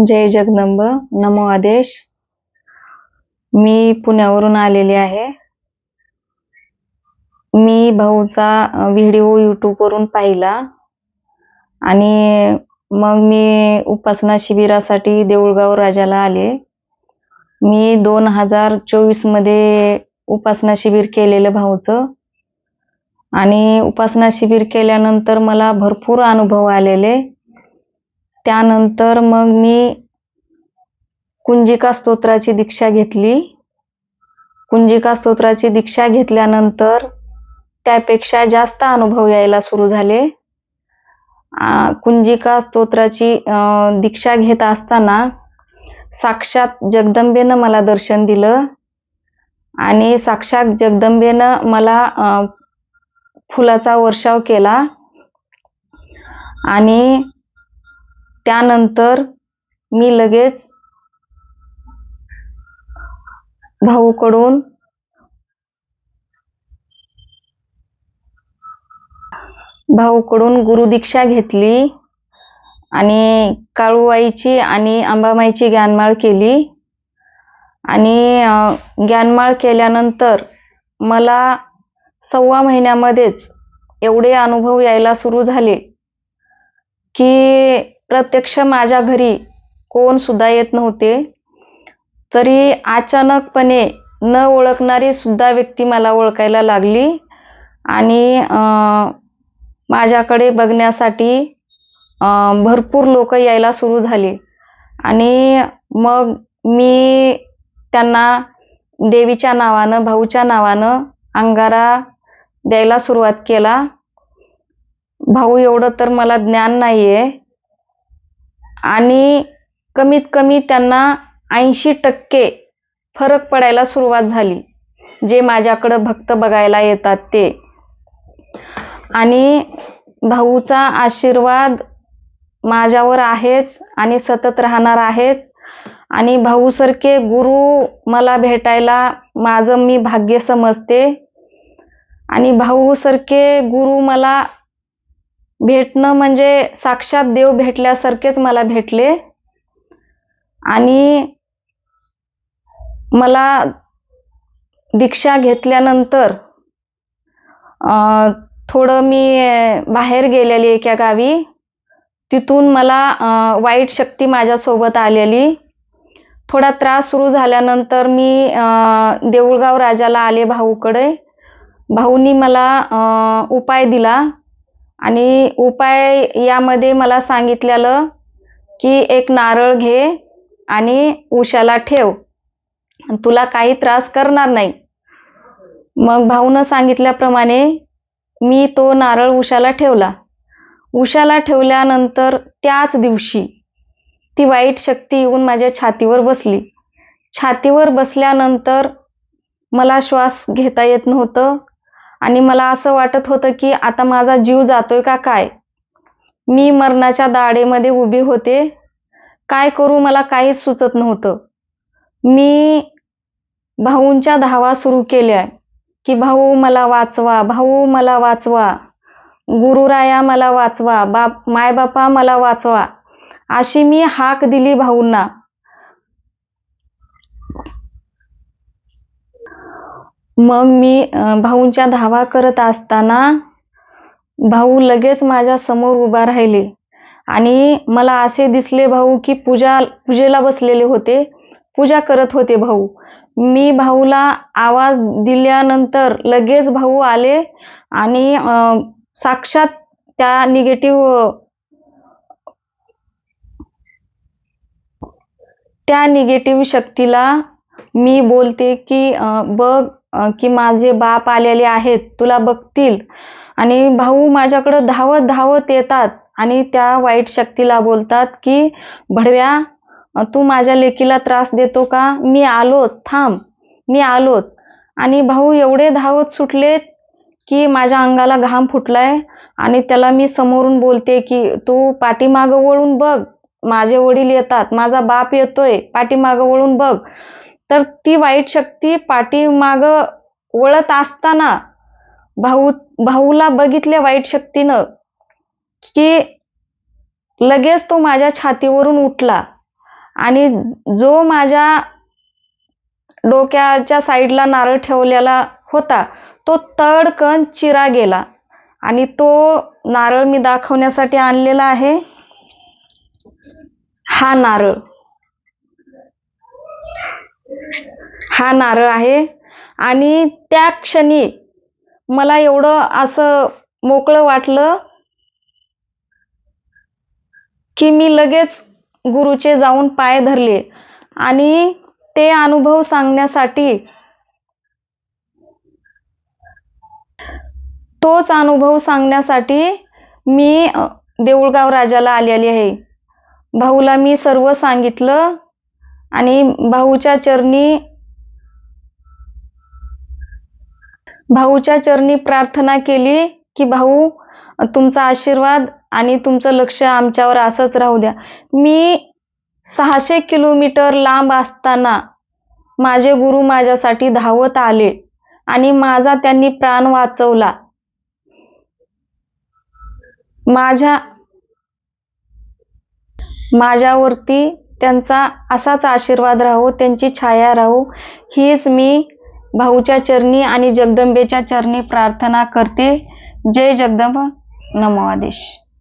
जय जगदंब. नमो आदेश. मी पुण्यावरून आलेली आहे. मी भाऊचा व्हिडिओ यूट्यूबवरून पाहिला. आणि मग मी उपासना शिबिरासाठी देऊळगाव राजाला आले. मी दोन हजार चोवीसमध्ये उपासना शिबिर केलेलं भाऊचं. आणि उपासना शिबिर केल्यानंतर मला भरपूर अनुभव आलेले. त्यानंतर मग मी कुंजिका स्तोत्राची दीक्षा घेतली. कुंजिका स्तोत्राची दीक्षा घेतल्यानंतर त्यापेक्षा जास्त अनुभव यायला सुरू झाले. कुंजिका स्तोत्राची दीक्षा घेत असताना साक्षात जगदंबेनं मला दर्शन दिलं आणि साक्षात जगदंबेनं मला फुलाचा वर्षाव केला आणि त्यानंतर मी लगेच भाऊकडून भाऊकडून गुरुदीक्षा घेतली आणि काळूबाईची आणि अंबामाईची ज्ञानमाळ केली. आणि ज्ञानमाळ केल्यानंतर मला सव्वा महिन्यामध्येच एवढे अनुभव यायला सुरू झाले की प्रत्यक्ष माझ्या घरी कोण सुद्धा येत नव्हते. तरी अचानकपणे न ओळखणारी सुद्धा व्यक्ती मला ओळखायला लागली. आणि माझ्याकडे बघण्यासाठी भरपूर लोक यायला सुरू झाले. आणि मग मी त्यांना देवीच्या नावानं भाऊच्या नावानं अंगारा द्यायला सुरुवात केला. भाऊ एवढं तर मला ज्ञान नाही आहे आणि कमीत कमी त्यांना ऐंशी टक्के फरक पडायला सुरुवात झाली. जे माझ्याकडं भक्त बघायला येतात ते. आणि भाऊचा आशीर्वाद माझ्यावर आहेच आणि सतत राहणार आहेच. आणि भाऊसारखे गुरु मला भेटायला माझं मी भाग्य समजते. आणि भाऊसारखे गुरु मला भेटणं म्हणजे साक्षात देव भेटल्यासारखेच मला भेटले. आणि मला दीक्षा घेतल्यानंतर थोडं मी बाहेर गेलेली एका गावी. तिथून मला वाईट शक्ती माझ्यासोबत आलेली. थोडा त्रास सुरू झाल्यानंतर मी देऊळगाव राजाला आले भाऊकडे. भाऊनी मला उपाय दिला. आणि उपाय यामध्ये मला सांगितलेलं की एक नारळ घे आणि उशाला ठेव. तुला काही त्रास करणार नाही. मग भाऊनं सांगितल्याप्रमाणे मी तो नारळ उशाला ठेवला. उशाला ठेवल्यानंतर त्याच दिवशी ती वाईट शक्ती येऊन माझ्या छातीवर बसली. छातीवर बसल्यानंतर मला श्वास घेता येत नव्हतं. आणि मला असं वाटत होतं की आता माझा जीव जातोय का काय? मी मरणाच्या दाढेमध्ये उभी होते. काय करू मला काहीच सुचत नव्हतं. मी भाऊंच्या धावा सुरू केल्या की भाऊ मला वाचवा भाऊ मला वाचवा. गुरुराया मला वाचवा. बाप मायबापा मला वाचवा. अशी मी हाक दिली भाऊंना. मग मी भाऊंच्या धावा करत असताना भाऊ लगेच माझ्यासमोर उभा राहिले. आणि मला असे दिसले भाऊ की पूजा पूजेला बसलेले होते. पूजा करत होते भाऊ. मी भाऊला आवाज दिल्यानंतर लगेच भाऊ आले आणि साक्षात त्या निगेटिव्ह त्या निगेटिव्ह शक्तीला मी बोलते की बघ की माझे बाप आलेले आहेत तुला बघतील. आणि भाऊ माझ्याकडं धावत धावत येतात आणि त्या वाईट शक्तीला बोलतात की भडव्या तू माझ्या लेकीला त्रास देतो का? मी आलोच थांब मी आलोच. आणि भाऊ एवढे धावत सुटलेत की माझ्या अंगाला घाम फुटलाय आणि त्याला मी समोरून बोलते की तू पाठीमागं वळून बघ माझे वडील येतात माझा बाप येतोय पाठीमागं वळून बघ. तर ती वाईट शक्ती पाठीमागं वळत असताना भाऊ भाऊला बघितल्या वाईट शक्तीनं की लगेच तो माझ्या छातीवरून उठला आणि जो माझ्या डोक्याच्या साईडला नारळ ठेवलेला होता तो तडकन चिरा गेला आणि तो नारळ मी दाखवण्यासाठी आणलेला आहे. हा नारळ. हा नारळ आहे. आणि त्या क्षणी मला एवढं असं मोकळं वाटलं की मी लगेच गुरुचे जाऊन पाय धरले. आणि ते अनुभव सांगण्यासाठी तोच अनुभव सांगण्यासाठी मी देऊळगाव राजाला आलेली आहे. भाऊला मी सर्व सांगितलं. आणि भाऊच्या चरणी भाऊच्या चरणी प्रार्थना केली की भाऊ तुमचा आशीर्वाद आणि तुमचं लक्ष आमच्यावर असंच राहू द्या. मी सहाशे किलोमीटर लांब असताना माझे गुरु माझ्यासाठी धावत आले आणि माझा त्यांनी प्राण वाचवला. माझ्या माझ्यावरती त्यांचा असाच आशीर्वाद राहो त्यांची छाया राहो. हीच मी भाऊच्या चरणी आणि जगदंबेच्या चरणी प्रार्थना करते. जय जगदंब. नमो आदेश.